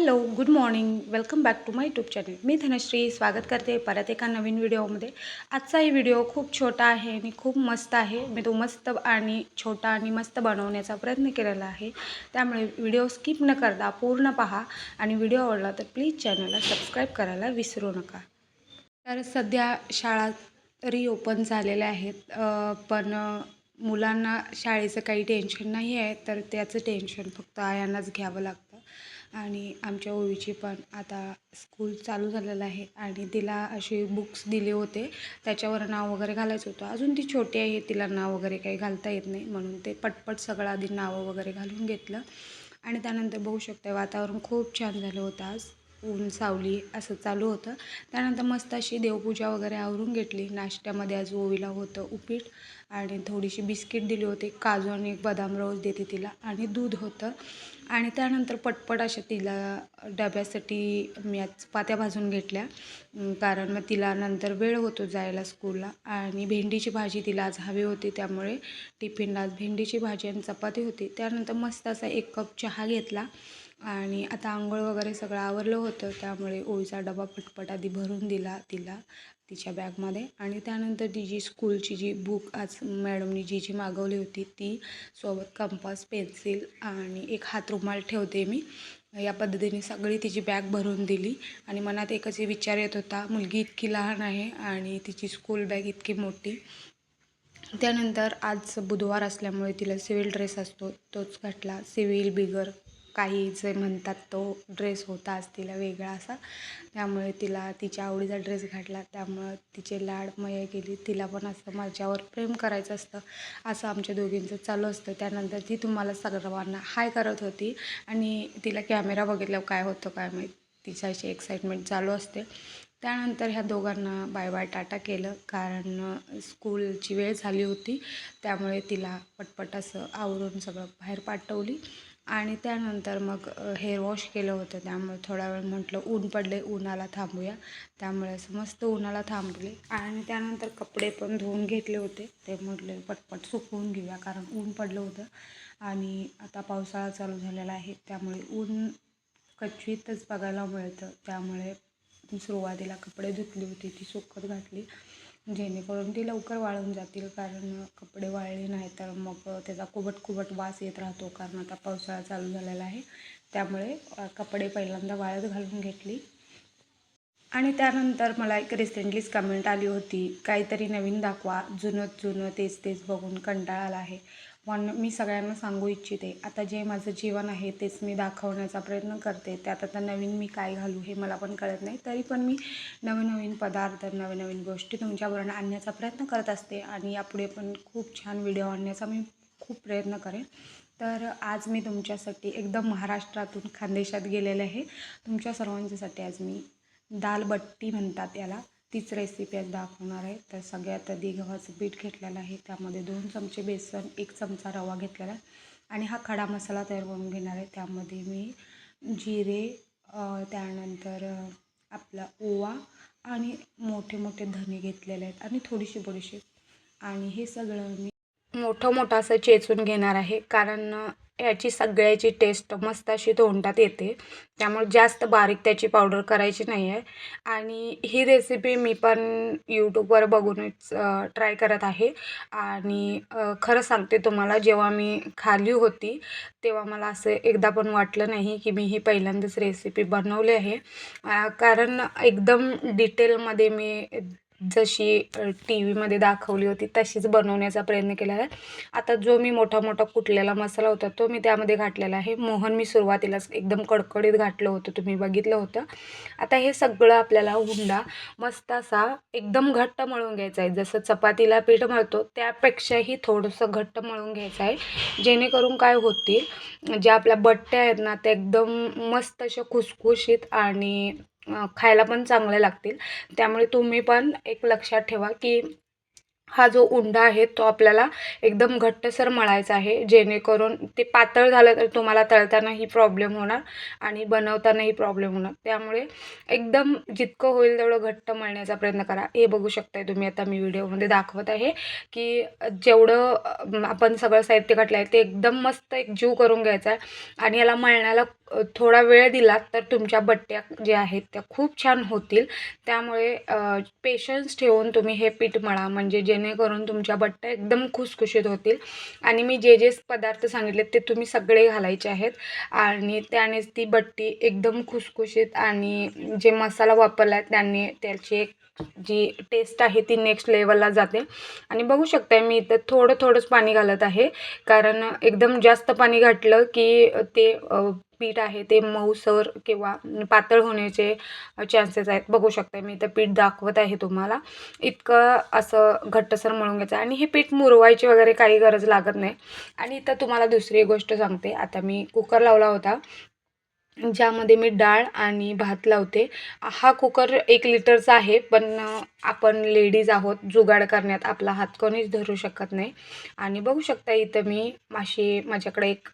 Hello good morning welcome back to my YouTube channel मी धनश्री स्वागत करते परत एका नवीन व्हिडिओमध्ये. आजचाही व्हिडिओ खूप छोटा आहे आणि खूप मस्त आहे. मी तो मस्त आणि छोटा आणि मस्त बनवण्याचा प्रयत्न केलेला आहे. त्यामुळे व्हिडिओ स्किप न करता पूर्ण पहा. आणि व्हिडिओ आवडला तर प्लीज चॅनलला सबस्क्राईब करायला विसरू नका. तर सध्या शाळा तरी ओपन झालेल्या आहेत. पण मुलांना शाळेचं काही टेन्शन नाही आहे तर त्याचं टेन्शन फक्त आयांनाच घ्यावं लागतं. आणि आमच्या ओवीची पण आता स्कूल चालू झालेलं आहे आणि तिला असे बुक्स दिले होते. त्याच्यावर नाव वगैरे घालायचं होतं. अजून ती छोटी आहे तिला नाव वगैरे काही घालता येत नाही म्हणून ते पटपट सगळं आधी नावं वगैरे घालून घेतलं. आणि त्यानंतर बघू शकते वातावरण खूप छान झालं होतं आज. ऊन सावली असं चालू होतं. त्यानंतर मस्त अशी देवपूजा वगैरे आवरून घेतली. नाश्त्यामध्ये आज ओवीला होतं उपीट आणि थोडीशी बिस्किट दिली होती काजू आणि एक बदाम रोज देते तिला आणि दूध होतं. आणि त्यानंतर पटपट अशा तिला डब्यासाठी मी आज चपात्या भाजून घेतल्या. कारण मग तिला नंतर वेळ होतो जायला स्कूलला आणि भेंडीची भाजी तिला आज हवी होती त्यामुळे टिफिनला आज भेंडीची भाजी आणि चपाती होती. त्यानंतर मस्त असा एक कप चहा घेतला. आणि आता आंघोळ वगैरे सगळं आवरलं होतं त्यामुळे ओळीचा डबा पटपट आधी भरून दिला तिला तिच्या बॅगमध्ये. आणि त्यानंतर तिची स्कूलची जी बुक आज मॅडमनी जी जी मागवली होती ती सोबत कंपास पेन्सिल आणि एक हातरुमाल ठेवते मी. या पद्धतीने सगळी तिची बॅग भरून दिली आणि मनात एकच विचार येत होता मुलगी इतकी लहान आहे आणि तिची स्कूल बॅग इतकी मोठी. त्यानंतर आज बुधवार असल्यामुळे तिला सिव्हिल ड्रेस असतो तोच घातला सिव्हिल बिगर. काही जे म्हणतात तो ड्रेस होता आज तिला वेगळा असा. त्यामुळे तिला तिच्या आवडीचा ड्रेस घातला. त्यामुळं तिचे लाड मया केली तिला पण असं माझ्यावर प्रेम करायचं असतं. असं आमच्या दोघींचं चालू असतं. त्यानंतर ती तुम्हाला सर्वांना हाय करत होती. आणि तिला कॅमेरा बघितल्यावर काय होतं काय माहीत? तिच्या अशी एक्साइटमेंट चालू असते. त्यानंतर ह्या दोघांना बाय बाय टाटा केलं. कारण स्कूलची वेळ झाली होती. त्यामुळे तिला पटपट असं आवरून सगळं बाहेर पाठवली. आणि त्यानंतर मग हेअर वॉश केलं होतं. त्यामुळे थोडा वेळ म्हटलं ऊन पडले उन्हाला थांबूया. त्यामुळे असं मस्त उन्हाला थांबले. आणि त्यानंतर कपडे पण धुवून घेतले होते. ते म्हटले पटपट सुकवून घेऊया कारण ऊन पडलं होतं. आणि आता पावसाळा चालू झालेला आहे. त्यामुळे ऊन कच्वीतच बघायला मिळतं. त्यामुळे सुरुवातीला कपडे धुतली होती ती सुकत घातली. जेणेकरून ती लवकर वाळून जातील कारण कपडे वाळले नाही तर मग त्याचा कुबट कुबट वास येत राहतो कारण आता पावसाळा चालू झालेला आहे. त्यामुळे कपडे पहिल्यांदा वाळत घालून घेतली. आणि त्यानंतर मला एक रिसेंटलीच कमेंट आली होती. काहीतरी नवीन दाखवा. जुनं जुनं तेच तेच बघून कंटाळा आला आहे. पण मी सगळ्यांना सांगू इच्छिते आता जे माझं जीवन आहे तेच मी दाखवण्याचा प्रयत्न करते. त्यात आता नवीन मी काय घालू हे मला पण कळत नाही. तरी पण मी नवीन नवीन पदार्थ नवीन नवीन गोष्टी तुमच्याबरोबर आणण्याचा प्रयत्न करत असते आणि यापुढे पण खूप छान व्हिडिओ आणण्याचा मी खूप प्रयत्न करेन. तर आज मी तुमच्यासाठी एकदम महाराष्ट्रातून खानदेशात गेलेले आहे. तुमच्या सर्वांच्यासाठी आज मी दाल बट्टी म्हणतात याला. तीच रेसिपी आज दाखवणार आहे. तर सगळ्यात आधी गव्हाचं पीठ घेतलेलं आहे. त्यामध्ये दोन चमचे बेसन एक चमचा रवा घेतलेला आहे. आणि हा खडा मसाला तयार करून घेणार आहे. त्यामध्ये मी जिरे त्यानंतर आपला ओवा आणि मोठे मोठे धने घेतलेले आहेत. आणि थोडीशी बडीशेप आणि हे सगळं मी मोठं मोठं असं चेचून घेणार आहे. कारण याची सगळ्याची टेस्ट मस्त अशी तोंडात येते. त्यामुळे जास्त बारीक त्याची पावडर करायची नाही आहे आणि ही रेसिपी मी पण यूट्यूबवर बघूनच ट्राय करत आहे. आणि खरं सांगते तुम्हाला जेव्हा मी खाली होती तेव्हा मला असं एकदा पण वाटलं नाही की मी ही पहिल्यांदाच रेसिपी बनवली आहे. कारण एकदम डिटेलमध्ये मी जशी टी व्हीमध्ये दाखवली होती तशीच बनवण्याचा प्रयत्न केला. आहे आता जो मी मोठा मोठा कुटलेला मसाला होता तो मी त्यामध्ये घातलेला आहे. मोहन मी सुरुवातीलाच एकदम कडकडीत घातलं होतं तुम्ही बघितलं होतं. आता हे सगळं आपल्याला हुंडा मस्त असा एकदम घट्ट मळून घ्यायचा आहे. जसं चपातीला पीठ मळतो त्यापेक्षाही थोडंसं घट्ट मळून घ्यायचं आहे. जेणेकरून काय होतील ज्या आपल्या बट्ट्या आहेत ना त्या एकदम मस्त अशा खुसखुशीत आणि खायला पण चांगले लागतील. त्यामुळे तुम्ही पण एक लक्षात ठेवा की हा जो उंडा आहे तो आपल्याला एकदम घट्टसर मळायचा आहे. जेणेकरून ते पातळ झालं तर तुम्हाला तळतानाही प्रॉब्लेम होणार आणि बनवतानाही प्रॉब्लेम होणार. त्यामुळे एकदम जितकं होईल तेवढं घट्ट मळण्याचा प्रयत्न करा. हे बघू शकताय तुम्ही आता मी व्हिडिओमध्ये दाखवत आहे की जेवढं आपण सगळं साहित्य घातलं आहे ते एकदम मस्त एक जीव करून घ्यायचा आहे आणि याला मळण्याला थोडा वेळ दिला तर तुमच्या बट्ट्या ज्या आहेत त्या खूप छान होतील. त्यामुळे पेशन्स ठेवून तुम्ही हे पीठ मळा. म्हणजे जे जेणेकरून तुमच्या बट्ट्या एकदम खुसखुशीत होतील. आणि मी जे जे पदार्थ सांगितले ते तुम्ही सगळे घालायचे आहेत. आणि त्यानेच ती बट्टी एकदम खुसखुशीत आणि जे मसाला वापरला आहे त्याने त्याची एक जी टेस्ट आहे ती नेक्स्ट लेवलला जाते. आणि बघू शकताय मी इथं थोडं थोडंच पाणी घालत आहे. कारण एकदम जास्त पाणी घातलं की ते पीठ आहे ते मऊसर किंवा पातळ होण्याचे चान्सेस आहेत. बघू शकता मी इथं पीठ दाखवत आहे तुम्हाला. इतकं असं घट्टसर मळून घ्यायचं आणि हे पीठ मुरवायची वगैरे काही गरज लागत नाही. आणि इथं तुम्हाला दुसरी गोष्ट सांगते. आता मी कुकर लावला होता. ज्यामध्ये मी डाळ आणि भात लावते. हा कुकर एक लिटरचा आहे पण आपण लेडीज आहोत जुगाड करण्यात आपला हात कोणीच धरू शकत नाही. आणि बघू शकता इथं मी माशी माझ्याकडे एक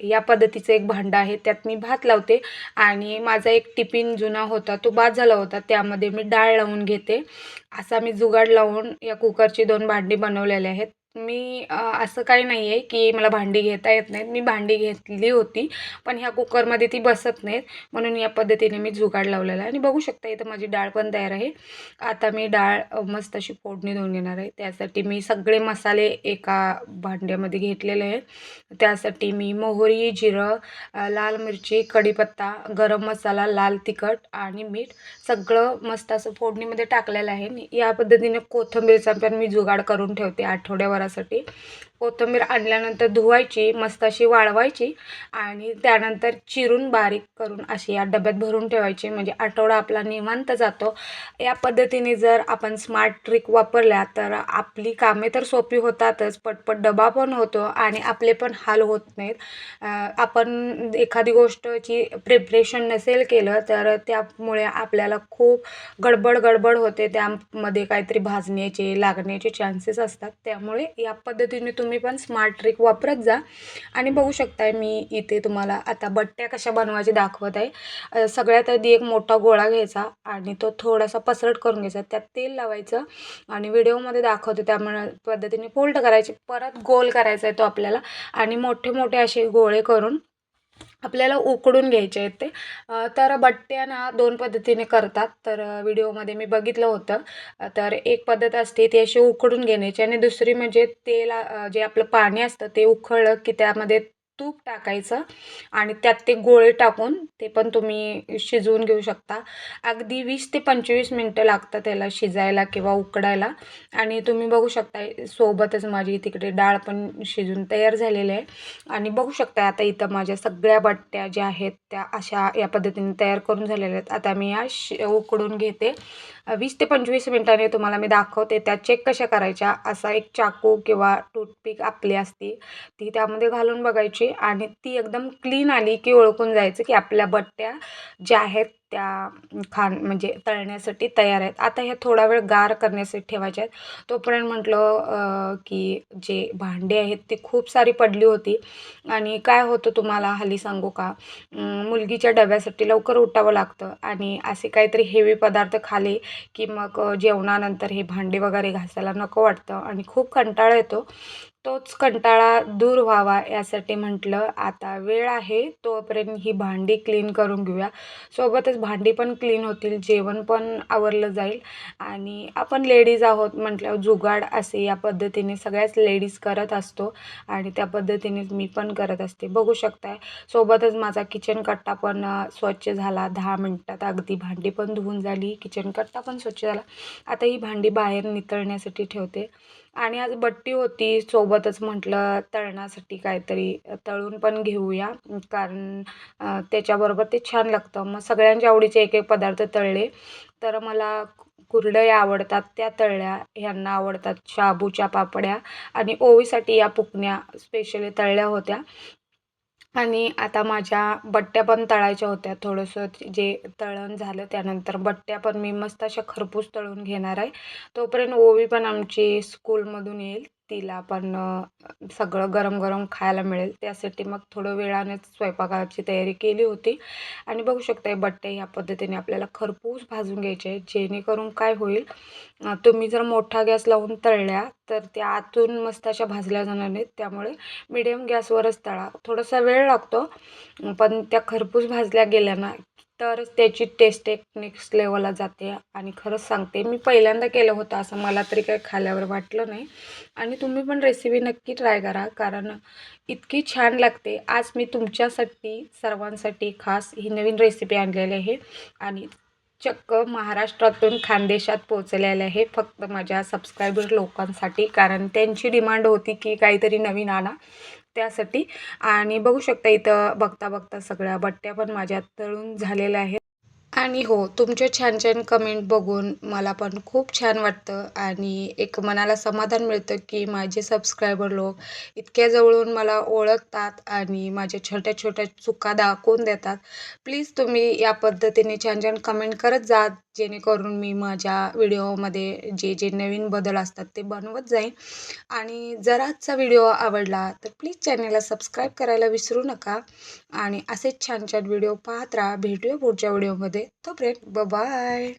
या पद्धतीचं एक भांडं आहे त्यात मी भात लावते आणि माझा एक टिफिन जुना होता तो बाद झाला होता त्यामध्ये मी डाळ लावून घेते. असा मी जुगाड लावून या कुकरची दोन भांडी बनवलेले आहेत. मी असं काही नाही आहे की मला भांडी घेता येत नाहीत. मी भांडी घेतली होती पण ह्या कुकरमध्ये ती बसत नाहीत. म्हणून या पद्धतीने मी जुगाड लावलेला आहे. आणि बघू शकता इथं माझी डाळ पण तयार आहे. आता मी डाळ मस्त अशी फोडणी देऊन घेणार आहे. त्यासाठी मी सगळे मसाले एका भांड्यामध्ये घेतलेले आहेत. त्यासाठी मी मोहरी जिरं लाल मिरची कढीपत्ता गरम मसाला लाल तिखट आणि मीठ सगळं मस्त असं फोडणीमध्ये टाकलेलं आहे. आणि या पद्धतीने कोथिंबीरचा पण मी जुगाड करून ठेवते करण्यासाठी. कोथिंबीर आणल्यानंतर धुवायची मस्त अशी वाळवायची आणि त्यानंतर चिरून बारीक करून अशी या डब्यात भरून ठेवायची. म्हणजे आठवडा आपला निवांत जातो. या पद्धतीने जर आपण स्मार्ट ट्रिक वापरल्या तर आपली कामे तर सोपी होतातच पटपट डबा पण होतो आणि आपले पण हाल होत नाहीत. आपण एखादी गोष्टची प्रिपरेशन नसेल केलं तर त्यामुळे आपल्याला खूप गडबड गडबड होते. त्यामध्ये काहीतरी भाजण्याचे लागण्याचे चान्सेस असतात. त्यामुळे या पद्धतीने तुम्ही तुम्ही पण स्मार्ट ट्रिक वापरत जा. आणि बघू शकताय मी इथे तुम्हाला आता बट्ट्या कशा बनवायचे दाखवत आहे. सगळ्यात आधी एक मोठा गोळा घ्यायचा आणि तो थोडासा पसरट करून घ्यायचा. त्यात तेल लावायचं आणि व्हिडिओमध्ये दाखवतो त्यामुळे पद्धतीने फोल्ड करायची परत गोल करायचा आहे तो आपल्याला. आणि मोठे मोठे असे गोळे करून आपल्याला उकडून घ्यायचे आहेत ते. तर बट्ट्या ना दोन पद्धतीने करतात. तर व्हिडिओमध्ये मी बघितलं होतं. तर एक पद्धत असते ती अशी उकडून घेण्याची. आणि दुसरी म्हणजे तेल जे आपलं पाणी असतं ते उकळलं की त्यामध्ये तूप टाकायचं आणि त्यात ते गोळे टाकून ते पण तुम्ही शिजवून घेऊ शकता. अगदी वीस ते पंचवीस मिनटं लागतात त्याला शिजायला किंवा उकडायला. आणि तुम्ही बघू शकता सोबतच माझी तिकडे डाळ पण शिजून तयार झालेली आहे. आणि बघू शकता आता इथं माझ्या सगळ्या बट्ट्या ज्या आहेत त्या अशा या पद्धतीने तयार करून झालेल्या आहेत. आता मी या शि उकडून घेते. वीस ते पंचवीस मिनिटांनी तुम्हाला मी दाखवते त्या चेक कशा करायच्या असा एक चाकू किंवा टूथपिक आपली असती ती त्यामध्ये घालून बघायची आणि ती एकदम क्लीन आली की ओळखून जायचं की आपल्या बट्ट्या ज्या आहेत त्या खाण म्हणजे तळण्यासाठी तयार आहेत. आता ह्या थोडा वेळ गार करण्यासाठी ठेवायच्या आहेत. तोपर्यंत म्हटलं की जे भांडी आहेत ती खूप सारी पडली होती. आणि काय होतं तुम्हाला हल्ली सांगू का? मुलगीच्या डब्यासाठी लवकर उठावं लागतं. आणि असे काहीतरी हेवी पदार्थ खाले की मग जेवणानंतर हे भांडे वगैरे घासायला नको वाटतं. आणि खूप कंटाळा येतो. तोच कंटाळा दूर व्हावा यासाठी म्हटलं आता वेळ आहे तोपर्यंत ही भांडी क्लीन करून घेऊया. सोबतच भांडी पण क्लीन होतील जेवण पण आवरलं जाईल. आणि आपण लेडीज आहोत म्हटल्यावर जुगाड असे या पद्धतीने सगळ्याच लेडीज करत असतो आणि त्या पद्धतीनेच मी पण करत असते. बघू शकताय सोबतच माझा किचन कट्टा पण स्वच्छ झाला. दहा मिनटात अगदी भांडी पण धुवून झाली किचन कट्टा पण स्वच्छ झाला. आता ही भांडी बाहेर नितळण्यासाठी ठेवते. आणि आज बट्टी होती सोबतच म्हटलं तळण्यासाठी काहीतरी तळून पण घेऊया. कारण त्याच्याबरोबर ते छान लागतं. मग सगळ्यांच्या आवडीचे एक एक पदार्थ तळले. तर मला कुरडया आवडतात त्या तळल्या. ह्यांना आवडतात शाबूच्या पापड्या आणि ओवीसाठी या पुकण्या स्पेशली तळल्या होत्या. आणि आता माझ्या बट्ट्या पण तळायच्या होत्या. थोडंसं जे तळण झालं त्यानंतर बट्ट्या पण मी मस्त अशा खरपूस तळून घेणार आहे. तोपर्यंत ओवी पण आमची स्कूलमधून येईल. तिला पण सगळं गरम गरम खायला मिळेल. त्यासाठी मग थोडं वेळानेच स्वयंपाकाची तयारी केली होती. आणि बघू शकता बट्टे ह्या पद्धतीने आपल्याला खरपूस भाजून घ्यायचे जेणेकरून काय होईल तुम्ही जर मोठा गॅस लावून तळल्या तर त्या आतून मस्त अशा भाजल्या जाणार नाहीत. त्यामुळे मिडियम गॅसवरच तळा. थोडासा वेळ लागतो पण त्या खरपूस भाजल्या गेल्या ना तर त्याची टेस्ट एक नेक्स्ट लेवलला जाते आणि खरंच सांगते मी पहिल्यांदा केलं होतं असं मला तरी काही खाल्यावर वाटलं नाही. आणि तुम्ही पण रेसिपी नक्की ट्राय करा कारण इतकी छान लागते. आज मी तुमच्यासाठी सर्वांसाठी खास ही नवीन रेसिपी आणलेली आहे आणि चक्क महाराष्ट्रातून खानदेशात पोचलेले आहे फक्त माझ्या सबस्क्रायबर लोकांसाठी कारण त्यांची डिमांड होती की काहीतरी नवीन आणा. त्यासाठी. आणि बघू शकता इथं बघता बघता सगळ्या बट्ट्या पण माझ्या तळून झालेल्या आहेत. आणि हो तुमचे छान छान कमेंट बघून मला पण खूप छान वाटतं आणि एक मनाला समाधान मिळतं की माझे सबस्क्रायबर लोक इतक्या जवळून मला ओळखतात आणि माझ्या छोट्या छोट्या चुका दाखवून देतात. प्लीज तुम्ही या पद्धतीने छान छान कमेंट करत जा जेणेकरून मी माझ्या व्हिडिओमध्ये जे जे नवीन बदल असतात ते बनवत जाईन. आणि जर आजचा व्हिडिओ आवडला तर प्लीज चॅनलला सबस्क्राईब करायला विसरू नका. आणि असेच छान छान व्हिडिओ पाहत राहा. भेटूया पुढच्या व्हिडिओमध्ये तोपर्यंत बाय